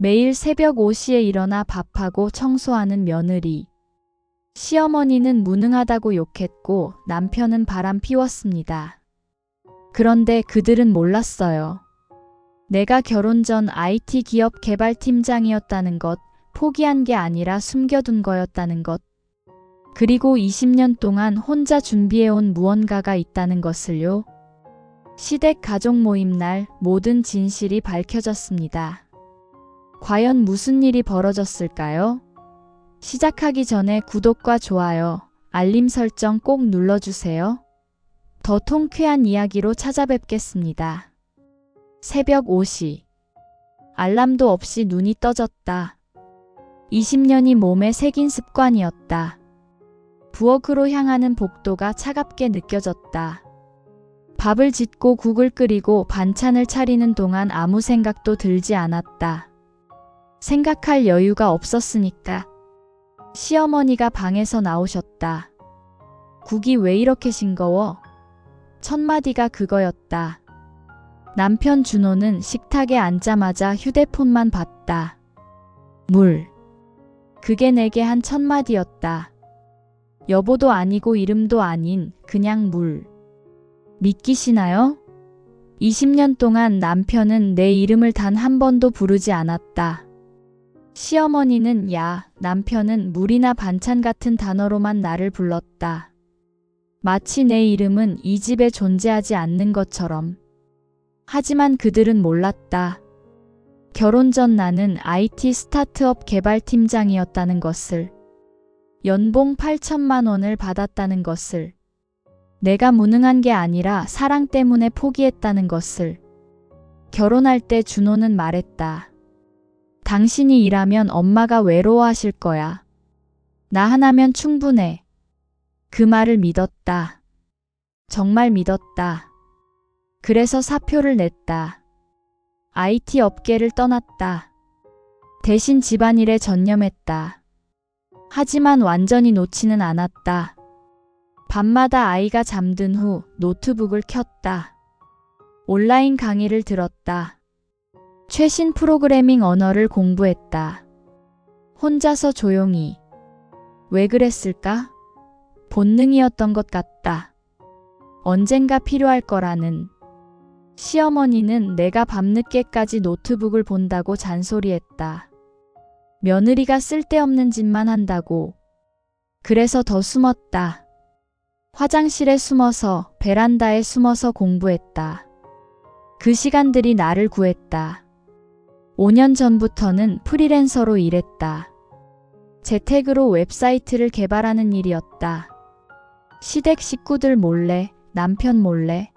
매일 새벽 5시에 일어나 밥하고 청소하는 며느리. 시어머니는 무능하다고 욕했고 남편은 바람 피웠습니다. 그런데 그들은 몰랐어요. 내가 결혼 전 IT 기업 개발팀장이었다는 것, 포기한 게 아니라 숨겨둔 거였다는 것. 그리고 20년 동안 혼자 준비해온 무언가가 있다는 것을요. 시댁 가족 모임 날 모든 진실이 밝혀졌습니다. 과연 무슨 일이 벌어졌을까요? 시작하기 전에 구독과 좋아요, 알림 설정 꼭 눌러주세요. 더 통쾌한 이야기로 찾아뵙겠습니다. 새벽 5시. 알람도 없이 눈이 떠졌다. 20년이 몸에 새긴 습관이었다. 부엌으로 향하는 복도가 차갑게 느껴졌다. 밥을 짓고 국을 끓이고 반찬을 차리는 동안 아무 생각도 들지 않았다. 생각할 여유가 없었으니까. 시어머니가 방에서 나오셨다. 국이 왜 이렇게 싱거워? 첫 마디가 그거였다. 남편 준호는 식탁에 앉자마자 휴대폰만 봤다. 물. 그게 내게 한 첫 마디였다. 여보도 아니고 이름도 아닌 그냥 물. 믿기시나요? 20년 동안 남편은 내 이름을 단 한 번도 부르지 않았다. 시어머니는 야, 남편은 물이나 반찬 같은 단어로만 나를 불렀다. 마치 내 이름은 이 집에 존재하지 않는 것처럼. 하지만 그들은 몰랐다. 결혼 전 나는 IT 스타트업 개발팀장이었다는 것을. 연봉 8천만 원을 받았다는 것을. 내가 무능한 게 아니라 사랑 때문에 포기했다는 것을. 결혼할 때 준호는 말했다. 당신이 일하면 엄마가 외로워하실 거야. 나 하나면 충분해. 그 말을 믿었다. 정말 믿었다. 그래서 사표를 냈다. IT 업계를 떠났다. 대신 집안일에 전념했다. 하지만 완전히 놓지는 않았다. 밤마다 아이가 잠든 후 노트북을 켰다. 온라인 강의를 들었다. 최신 프로그래밍 언어를 공부했다. 혼자서 조용히. 왜 그랬을까? 본능이었던 것 같다. 언젠가 필요할 거라는. 시어머니는 내가 밤늦게까지 노트북을 본다고 잔소리했다. 며느리가 쓸데없는 짓만 한다고. 그래서 더 숨었다. 화장실에 숨어서 베란다에 숨어서 공부했다. 그 시간들이 나를 구했다. 5년 전부터는 프리랜서로 일했다. 재택으로 웹사이트를 개발하는 일이었다. 시댁 식구들 몰래, 남편 몰래.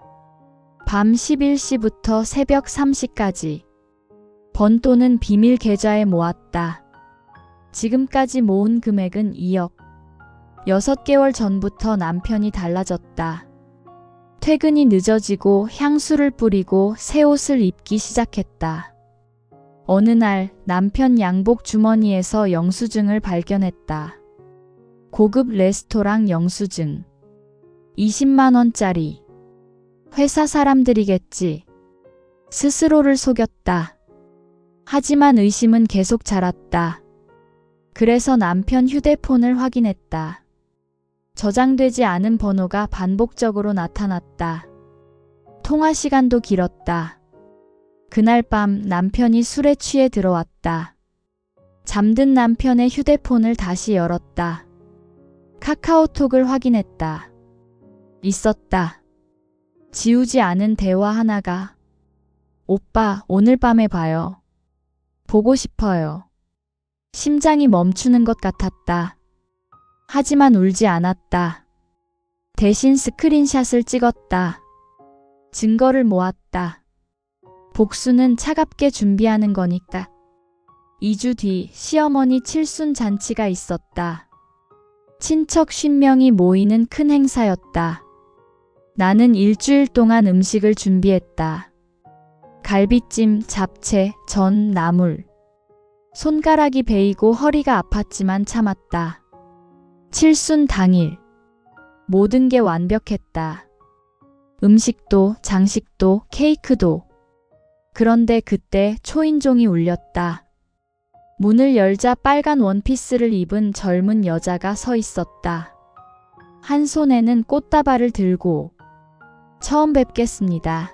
밤 11시부터 새벽 3시까지. 번 돈은 비밀 계좌에 모았다. 지금까지 모은 금액은 2억. 6개월 전부터 남편이 달라졌다. 퇴근이 늦어지고 향수를 뿌리고 새 옷을 입기 시작했다. 어느 날 남편 양복 주머니에서 영수증을 발견했다. 고급 레스토랑 영수증. 20만원짜리. 회사 사람들이겠지. 스스로를 속였다. 하지만 의심은 계속 자랐다. 그래서 남편 휴대폰을 확인했다. 저장되지 않은 번호가 반복적으로 나타났다. 통화 시간도 길었다. 그날 밤 남편이 술에 취해 들어왔다. 잠든 남편의 휴대폰을 다시 열었다. 카카오톡을 확인했다. 있었다. 지우지 않은 대화 하나가. 오빠, 오늘 밤에 봐요. 보고 싶어요. 심장이 멈추는 것 같았다. 하지만 울지 않았다. 대신 스크린샷을 찍었다. 증거를 모았다. 복수는 차갑게 준비하는 거니까. 2주 뒤 시어머니 칠순 잔치가 있었다. 친척 50명이 모이는 큰 행사였다. 나는 일주일 동안 음식을 준비했다. 갈비찜, 잡채, 전, 나물. 손가락이 베이고 허리가 아팠지만 참았다. 칠순 당일. 모든 게 완벽했다. 음식도, 장식도, 케이크도. 그런데 그때 초인종이 울렸다. 문을 열자 빨간 원피스를 입은 젊은 여자가 서 있었다. 한 손에는 꽃다발을 들고 처음 뵙겠습니다.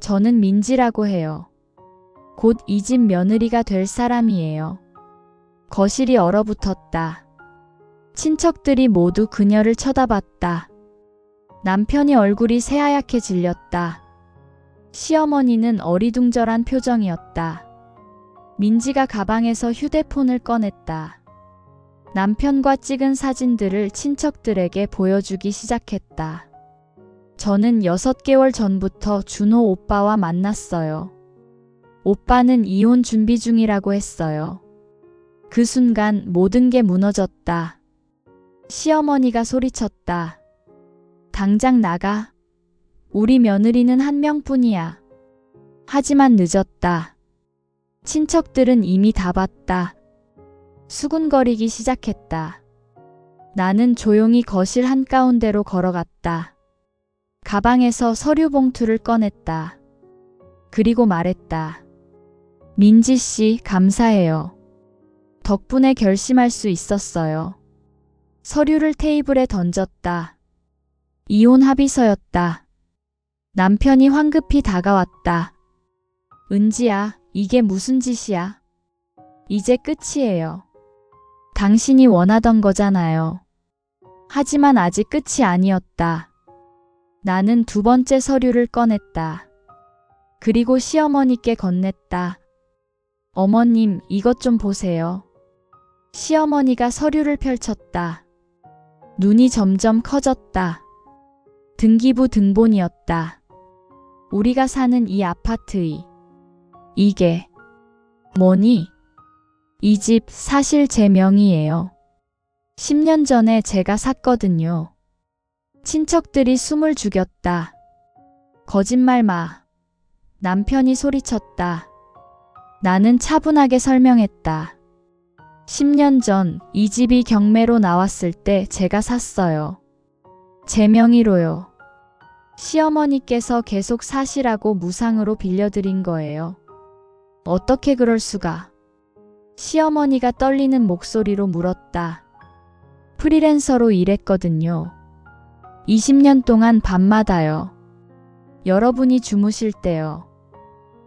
저는 민지라고 해요. 곧 이 집 며느리가 될 사람이에요. 거실이 얼어붙었다. 친척들이 모두 그녀를 쳐다봤다. 남편이 얼굴이 새하얗게 질렸다. 시어머니는 어리둥절한 표정이었다. 민지가 가방에서 휴대폰을 꺼냈다. 남편과 찍은 사진들을 친척들에게 보여주기 시작했다. 저는 6개월 전부터 준호 오빠와 만났어요. 오빠는 이혼 준비 중이라고 했어요. 그 순간 모든 게 무너졌다. 시어머니가 소리쳤다. 당장 나가. 우리 며느리는 한 명뿐이야. 하지만 늦었다. 친척들은 이미 다 봤다. 수군거리기 시작했다. 나는 조용히 거실 한가운데로 걸어갔다. 가방에서 서류 봉투를 꺼냈다. 그리고 말했다. 민지 씨, 감사해요. 덕분에 결심할 수 있었어요. 서류를 테이블에 던졌다. 이혼 합의서였다. 남편이 황급히 다가왔다. 은지야, 이게 무슨 짓이야? 이제 끝이에요. 당신이 원하던 거잖아요. 하지만 아직 끝이 아니었다. 나는 두 번째 서류를 꺼냈다. 그리고 시어머니께 건넸다. 어머님, 이것 좀 보세요. 시어머니가 서류를 펼쳤다. 눈이 점점 커졌다. 등기부 등본이었다. 우리가 사는 이 아파트의 이게 뭐니? 이 집 사실 제 명의예요. 10년 전에 제가 샀거든요. 친척들이 숨을 죽였다. 거짓말 마. 남편이 소리쳤다. 나는 차분하게 설명했다. 10년 전 이 집이 경매로 나왔을 때 제가 샀어요. 제 명의로요. 시어머니께서 계속 사시라고 무상으로 빌려드린 거예요. 어떻게 그럴 수가. 시어머니가 떨리는 목소리로 물었다. 프리랜서로 일했거든요. 20년 동안 밤마다요. 여러분이 주무실 때요.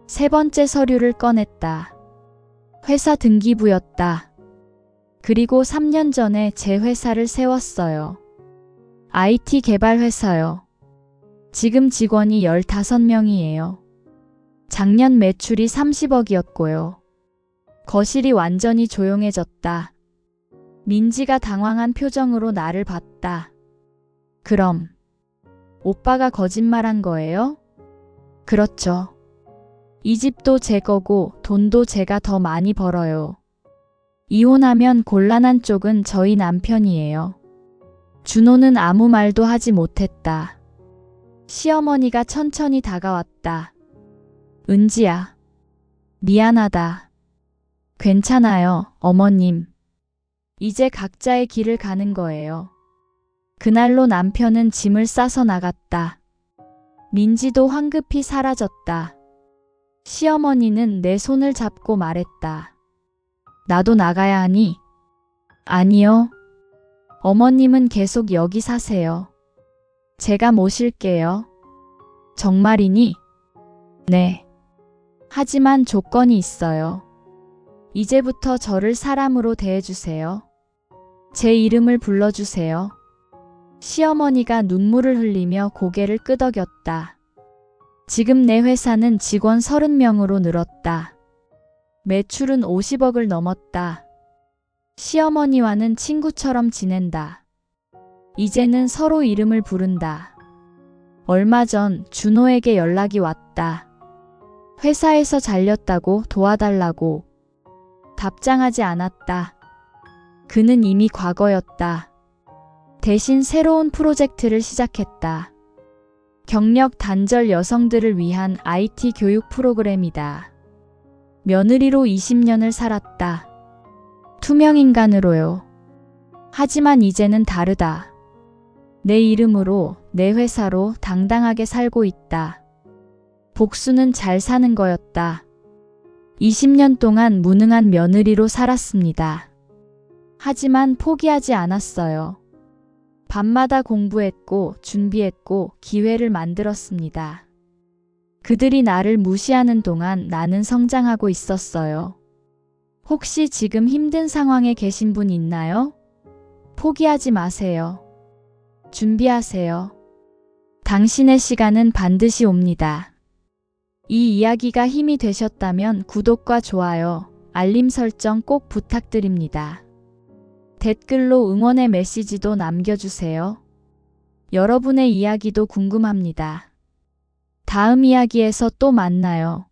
세 번째 서류를 꺼냈다. 회사 등기부였다. 그리고 3년 전에 제 회사를 세웠어요. IT 개발 회사요. 지금 직원이 15명이에요. 작년 매출이 30억이었고요. 거실이 완전히 조용해졌다. 민지가 당황한 표정으로 나를 봤다. 그럼, 오빠가 거짓말한 거예요? 그렇죠. 이 집도 제 거고 돈도 제가 더 많이 벌어요. 이혼하면 곤란한 쪽은 저희 남편이에요. 준호는 아무 말도 하지 못했다. 시어머니가 천천히 다가왔다. 은지야. 미안하다. 괜찮아요, 어머님. 이제 각자의 길을 가는 거예요. 그날로 남편은 짐을 싸서 나갔다. 민지도 황급히 사라졌다. 시어머니는 내 손을 잡고 말했다. 나도 나가야 하니? 아니요. 어머님은 계속 여기 사세요. 제가 모실게요. 정말이니? 네. 하지만 조건이 있어요. 이제부터 저를 사람으로 대해주세요. 제 이름을 불러주세요. 시어머니가 눈물을 흘리며 고개를 끄덕였다. 지금 내 회사는 직원 30명으로 늘었다. 매출은 50억을 넘었다. 시어머니와는 친구처럼 지낸다. 이제는 서로 이름을 부른다. 얼마 전 준호에게 연락이 왔다. 회사에서 잘렸다고 도와달라고. 답장하지 않았다. 그는 이미 과거였다. 대신 새로운 프로젝트를 시작했다. 경력 단절 여성들을 위한 IT 교육 프로그램이다. 며느리로 20년을 살았다. 투명인간으로요. 하지만 이제는 다르다. 내 이름으로, 내 회사로 당당하게 살고 있다. 복수는 잘 사는 거였다. 20년 동안 무능한 며느리로 살았습니다. 하지만 포기하지 않았어요. 밤마다 공부했고 준비했고 기회를 만들었습니다. 그들이 나를 무시하는 동안 나는 성장하고 있었어요. 혹시 지금 힘든 상황에 계신 분 있나요? 포기하지 마세요. 준비하세요. 당신의 시간은 반드시 옵니다. 이 이야기가 힘이 되셨다면 구독과 좋아요, 알림 설정 꼭 부탁드립니다. 댓글로 응원의 메시지도 남겨주세요. 여러분의 이야기도 궁금합니다. 다음 이야기에서 또 만나요.